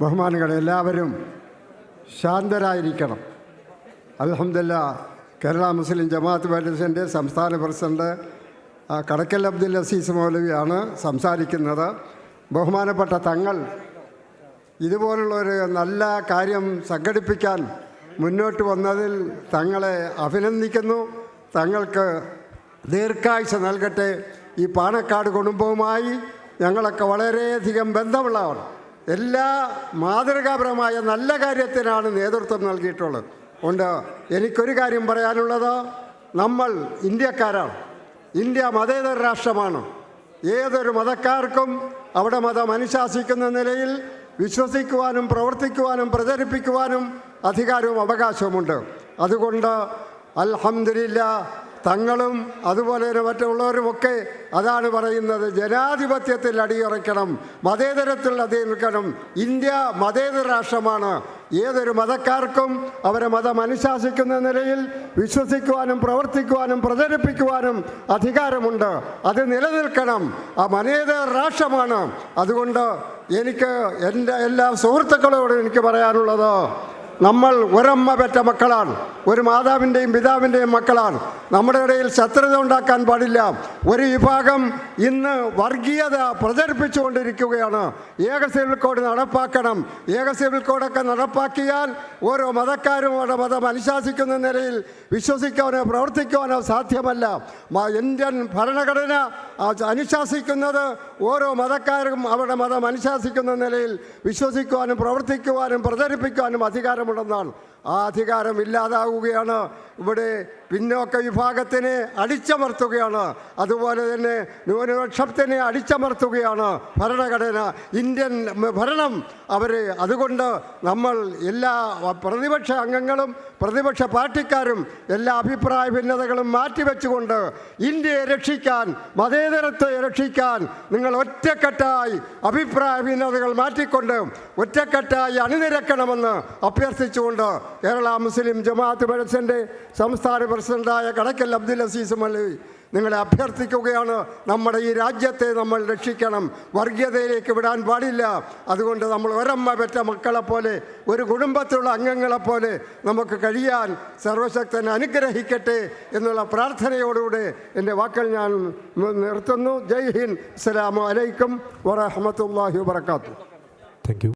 ബഹുമാനികളെ എല്ലാവരും ശാന്തരായിരിക്കണം. അലഹമില്ല കേരള മുസ്ലിം ജമാഅത്ത് പാർട്ടിസിന്റെ സംസ്ഥാന പ്രസിഡന്റ് കടക്കൽ അബ്ദുൽ അസീസ് മൗലവിയാണ് സംസാരിക്കുന്നത്. ബഹുമാനപ്പെട്ട തങ്ങൾ ഇതുപോലുള്ള ഒരു നല്ല കാര്യം സംഘടിപ്പിക്കാൻ മുന്നോട്ട് വന്നതിൽ തങ്ങളെ അഭിനന്ദിക്കുന്നു. തങ്ങൾക്ക് ദീർഘാഴ്ച നൽകട്ടെ. ഈ പാണക്കാട് കുടുംബവുമായി ഞങ്ങളൊക്കെ വളരെയധികം ബന്ധമുള്ളവർ. എല്ലാ മാതൃകാപരമായ നല്ല കാര്യത്തിനാണ് നേതൃത്വം നൽകിയിട്ടുള്ളത്. ഉണ്ട്. എനിക്കൊരു കാര്യം പറയാനുള്ളത്. നമ്മൾ ഇന്ത്യക്കാരാണ്. ഇന്ത്യ മതേതര രാഷ്ട്രമാണ്. ഏതൊരു മതക്കാർക്കും അവിടെ മതം അനുശാസിക്കുന്ന നിലയിൽ വിശ്വസിക്കുവാനും പ്രവർത്തിക്കുവാനും പ്രചരിപ്പിക്കുവാനും അധികാരവും അവകാശവുമുണ്ട്. അതുകൊണ്ട് അൽഹംദുലില്ല തങ്ങളും അതുപോലെ മറ്റുള്ളവരുമൊക്കെ അതാണ് പറയുന്നത്. ജനാധിപത്യത്തിൽ അടിയുറയ്ക്കണം. മതേതരത്തിൽ അടിയുറക്കണം ഇന്ത്യ മതേതര രാഷ്ട്രമാണ്. ഏതൊരു മതക്കാർക്കും അവരെ മതം അനുശാസിക്കുന്ന നിലയിൽ വിശ്വസിക്കുവാനും പ്രവർത്തിക്കുവാനും പ്രചരിപ്പിക്കുവാനും അധികാരമുണ്ട്. അത് നിലനിൽക്കണം. ആ മതേതര രാഷ്ട്രമാണ്. അതുകൊണ്ട് എനിക്ക് എന്റെ എല്ലാ സുഹൃത്തുക്കളോടും എനിക്ക് പറയാനുള്ളത് നമ്മൾ ഒരമ്മ പെറ്റ മക്കളാണ്. ഒരു മാതാവിന്റെയും പിതാവിന്റെയും മക്കളാണ്. നമ്മുടെ ഇടയിൽ ശത്രുത ഉണ്ടാക്കാൻ പാടില്ല. ഒരു വിഭാഗം ഇന്ന് വർഗീയത പ്രചരിപ്പിച്ചുകൊണ്ടിരിക്കുകയാണ്. ഏക സിവിൽ കോഡ് നടപ്പാക്കണം. ഏക സിവിൽ കോഡൊക്കെ നടപ്പാക്കിയാൽ ഓരോ മതക്കാരും അവരുടെ മതം അനുശാസിക്കുന്ന നിലയിൽ വിശ്വസിക്കാനോ പ്രവർത്തിക്കുവാനോ സാധ്യമല്ല. ഇന്ത്യൻ ഭരണഘടന അനുശാസിക്കുന്നത് ഓരോ മതക്കാരും അവരുടെ മതം അനുശാസിക്കുന്ന നിലയിൽ വിശ്വസിക്കുവാനും പ്രവർത്തിക്കുവാനും പ്രചരിപ്പിക്കുവാനും അധികാരമുണ്ടെന്നാണ് ആ അധികാരം ഇല്ലാതാവുകയാണ്. ഇവിടെ പിന്നോക്ക വിഭാഗത്തിനെ അടിച്ചമർത്തുകയാണ്. അതുപോലെ തന്നെ ന്യൂനപക്ഷത്തിനെ അടിച്ചമർത്തുകയാണ് ഭരണഘടന. ഇന്ത്യൻ ഭരണം അവർ അതുകൊണ്ട് നമ്മൾ എല്ലാ പ്രതിപക്ഷ അംഗങ്ങളും പ്രതിപക്ഷ പാർട്ടിക്കാരും എല്ലാ അഭിപ്രായ ഭിന്നതകളും മാറ്റിവെച്ചുകൊണ്ട് ഇന്ത്യയെ രക്ഷിക്കാൻ മതേതരത്തെ രക്ഷിക്കാൻ നിങ്ങൾ ഒറ്റക്കെട്ടായി അഭിപ്രായ ഭിന്നതകൾ മാറ്റിക്കൊണ്ട് ഒറ്റക്കെട്ടായി അണിനിരക്കണമെന്ന് അഭ്യർത്ഥിച്ചുകൊണ്ട് കേരള മുസ്ലിം ജമാഅത്ത് പരസ്യന്റെ സംസ്ഥാന പ്രസിഡന്റായ കടക്കൽ അബ്ദുൽ അസീസ് മലവി നിങ്ങളെ അഭ്യർത്ഥിക്കുകയാണ് നമ്മുടെ ഈ രാജ്യത്തെ നമ്മൾ രക്ഷിക്കണം. വർഗീയതയിലേക്ക് വിടാൻ പാടില്ല. അതുകൊണ്ട് നമ്മൾ ഒരമ്മ പെറ്റ മക്കളെപ്പോലെ ഒരു കുടുംബത്തിലുള്ള അംഗങ്ങളെപ്പോലെ നമുക്ക് കഴിയാൻ സർവശക്തൻ അനുഗ്രഹിക്കട്ടെ എന്നുള്ള പ്രാർത്ഥനയോടുകൂടെ എന്റെ വാക്കൾ ഞാൻ നിർത്തുന്നു. ജയ് ഹിന്ദ്. അസ്സലാമു അലൈക്കും വറഹമത്തല്ലാഹി വാത്തു താങ്ക് യു